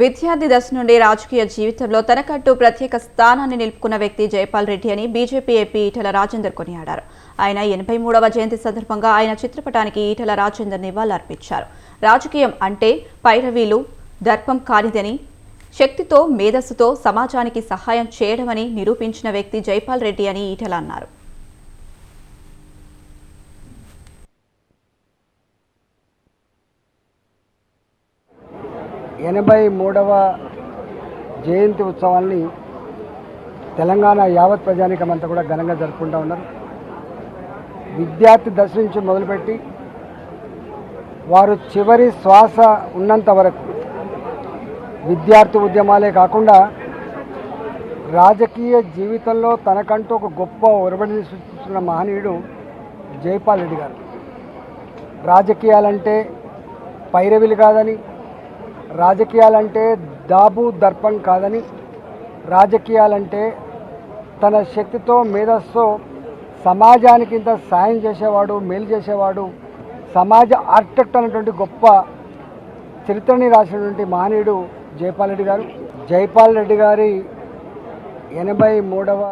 విద్యార్థి దశ నుండి రాజకీయ జీవితంలో తనకంటూ ప్రత్యేక స్థానాన్ని నిలుపుకున్న వ్యక్తి జైపాల్ రెడ్డి అని బీజేపీ ఎంపీ ఈటల రాజేందర్ కొనియాడారు. ఆయన ఎనభై మూడవ జయంతి సందర్భంగా ఆయన చిత్రపటానికి ఈటల రాజేందర్ నివాళులర్పించారు రాజకీయం అంటే పైరవీలు దర్పం కానిదని శక్తితో మేధస్సుతో సమాజానికి సహాయం చేయడమని నిరూపించిన వ్యక్తి జైపాల్ రెడ్డి అని ఈటల అన్నారు. ఎనభై మూడవ జయంతి ఉత్సవాల్ని తెలంగాణ యావత్ ప్రజానికం అంతా కూడా ఘనంగా జరుపుకుంటూ ఉన్నారు. విద్యార్థి దశ నుంచి మొదలుపెట్టి వారు చివరి శ్వాస ఉన్నంత వరకు విద్యార్థి ఉద్యమాలే కాకుండా రాజకీయ జీవితంలో తనకంటూ ఒక గొప్ప ఒరబడిని సృష్టించిన మహనీయుడు జైపాల్ రెడ్డి గారు. రాజకీయాలంటే పైరవిలు కాదని రాజకీయాలంటే దాబు దర్పం కాదని రాజకీయాలంటే తన శక్తితో మేధస్సుతో సమాజానికి ఇంత సాయం చేసేవాడు మేలు చేసేవాడు సమాజ ఆర్కిటెక్ట్ అనేటువంటి గొప్ప చరిత్రని రాసినటువంటి మహనీయుడు జైపాల్ రెడ్డి గారు. జైపాల్ రెడ్డి గారి ఎనభై మూడవ